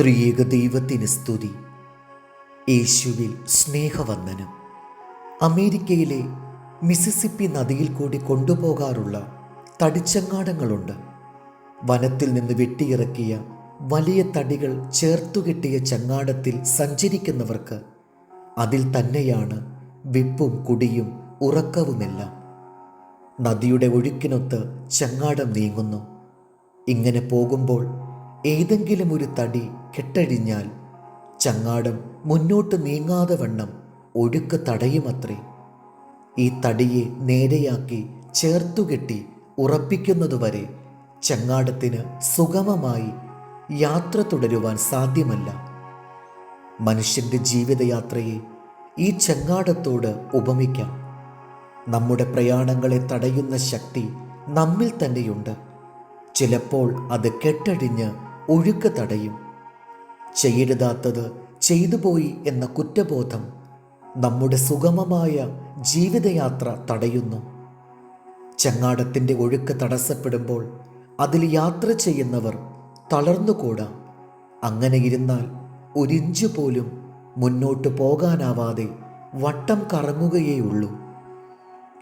ത്രിയേക ദൈവത്തിന് സ്തുതി. യേശുവിൽ സ്നേഹവന്ദനം. അമേരിക്കയിലെ മിസിസിപ്പി നദിയിൽ കൂടി കൊണ്ടുപോകാറുള്ള തടിച്ചങ്ങാടങ്ങളുണ്ട്. വനത്തിൽ നിന്ന് വെട്ടിയിറക്കിയ വലിയ തടികൾ ചേർത്തുകെട്ടിയ ചങ്ങാടത്തിൽ സഞ്ചരിക്കുന്നവർക്ക് അതിൽ തന്നെയാണ് വിപ്പും കുടിയും ഉറക്കവുമെല്ലാം. നദിയുടെ ഒഴുക്കിനൊത്ത് ചങ്ങാടം നീങ്ങുന്നു. ഇങ്ങനെ പോകുമ്പോൾ ഏതെങ്കിലും ഒരു തടി കെട്ടഴിഞ്ഞാൽ ചങ്ങാടം മുന്നോട്ട് നീങ്ങാതെ വണ്ണം ഒഴുക്ക് തടയുമത്രേ. ഈ തടിയെ നേരെയാക്കി ചേർത്തുകെട്ടി ഉറപ്പിക്കുന്നതുവരെ ചങ്ങാടത്തിന് സുഗമമായി യാത്ര തുടരുവാൻ സാധ്യമല്ല. മനുഷ്യന്റെ ജീവിതയാത്രയെ ഈ ചങ്ങാടത്തോട് ഉപമിക്കാം. നമ്മുടെ പ്രയാണങ്ങളെ തടയുന്ന ശക്തി നമ്മിൽ തന്നെയുണ്ട്. ചിലപ്പോൾ അത് കെട്ടഴിഞ്ഞ് ഒഴുക്ക് തടയും ചെയ്യരുതാത്തത് ചെയ്തുപോയി എന്ന കുറ്റബോധം നമ്മുടെ സുഗമമായ ജീവിതയാത്ര തടയുന്നു. ചങ്ങാടത്തിന്റെ ഒഴുക്ക് തടസ്സപ്പെടുമ്പോൾ അതിൽ യാത്ര ചെയ്യുന്നവർ തളർന്നുകൂടാ. അങ്ങനെ ഇരുന്നാൽ ഒരിഞ്ചു പോലും മുന്നോട്ട് പോകാനാവാതെ വട്ടം കറങ്ങുകയേയുള്ളൂ.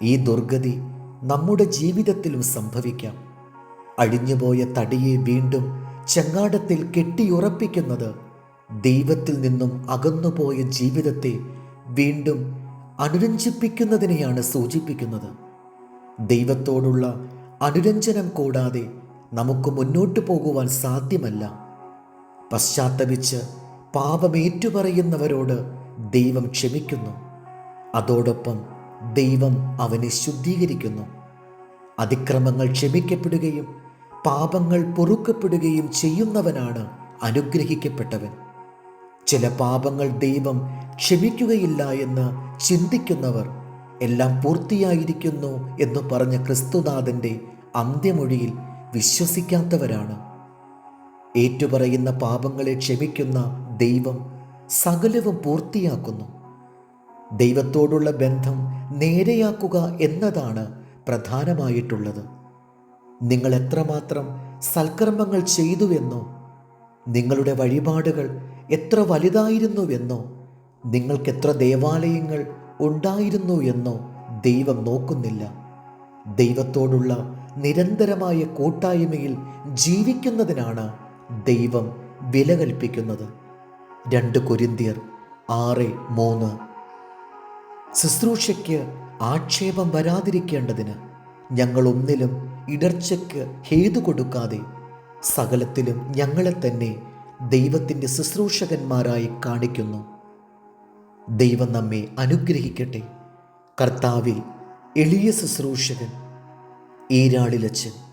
ഈ ദുർഗതി നമ്മുടെ ജീവിതത്തിലും സംഭവിക്കാം. അഴിഞ്ഞുപോയ തടിയെ വീണ്ടും ചങ്ങാടത്തിൽ കെട്ടിയുറപ്പിക്കുന്നത് ദൈവത്തിൽ നിന്നും അകന്നുപോയ ജീവിതത്തെ വീണ്ടും അനുരഞ്ജിപ്പിക്കുന്നതിനെയാണ് സൂചിപ്പിക്കുന്നത്. ദൈവത്തോടുള്ള അനുരഞ്ജനം കൂടാതെ നമുക്ക് മുന്നോട്ടു പോകുവാൻ സാധ്യമല്ല. പശ്ചാത്തപിച്ച് പാപമേറ്റുപറയുന്നവരോട് ദൈവം ക്ഷമിക്കുന്നു. അതോടൊപ്പം ദൈവം അവനെ ശുദ്ധീകരിക്കുന്നു. അതിക്രമങ്ങൾ ക്ഷമിക്കപ്പെടുകയും പാപങ്ങൾ പൊറുക്കപ്പെടുകയും ചെയ്യുന്നവനാണ് അനുഗ്രഹിക്കപ്പെട്ടവൻ. ചില പാപങ്ങൾ ദൈവം ക്ഷമിക്കുകയില്ല എന്ന് ചിന്തിക്കുന്നവർ എല്ലാം പൂർത്തിയായിരിക്കുന്നു എന്ന് പറഞ്ഞ ക്രിസ്തുനാഥന്റെ അന്ത്യമൊഴിയിൽ വിശ്വസിക്കാത്തവരാണ്. ഏറ്റുപറയുന്ന പാപങ്ങളെ ക്ഷമിക്കുന്ന ദൈവം സകലവും പൂർത്തിയാക്കുന്നു. ദൈവത്തോടുള്ള ബന്ധം നേരെയാക്കുക എന്നതാണ് പ്രധാനമായിട്ടുള്ളത്. നിങ്ങൾ എത്രമാത്രം സൽക്കർമ്മങ്ങൾ ചെയ്തുവെന്നോ നിങ്ങളുടെ വഴിപാടുകൾ എത്ര വലുതായിരുന്നുവെന്നോ നിങ്ങൾക്കെത്ര ദേവാലയങ്ങൾ ഉണ്ടായിരുന്നു എന്നോ ദൈവം നോക്കുന്നില്ല. ദൈവത്തോടുള്ള നിരന്തരമായ കൂട്ടായ്മയിൽ ജീവിക്കുന്നതിനാണ് ദൈവം വില കൽപ്പിക്കുന്നത്. രണ്ട് കൊരിന്തിയർ ആറ് മൂന്ന്. ശുശ്രൂഷയ്ക്ക് ആക്ഷേപം വരാതിരിക്കേണ്ടതിന് ഞങ്ങൾ ഒന്നിലും ഇടർച്ചയ്ക്ക് ഹേതു കൊടുക്കാതെ സകലത്തിലും ഞങ്ങളെ തന്നെ ദൈവത്തിന്റെ ശുശ്രൂഷകന്മാരായി കാണിക്കുന്നു. ദൈവം നമ്മെ അനുഗ്രഹിക്കട്ടെ. കർത്താവിൽ എളിയ ശുശ്രൂഷകൻ ഈരാളിലച്ചൻ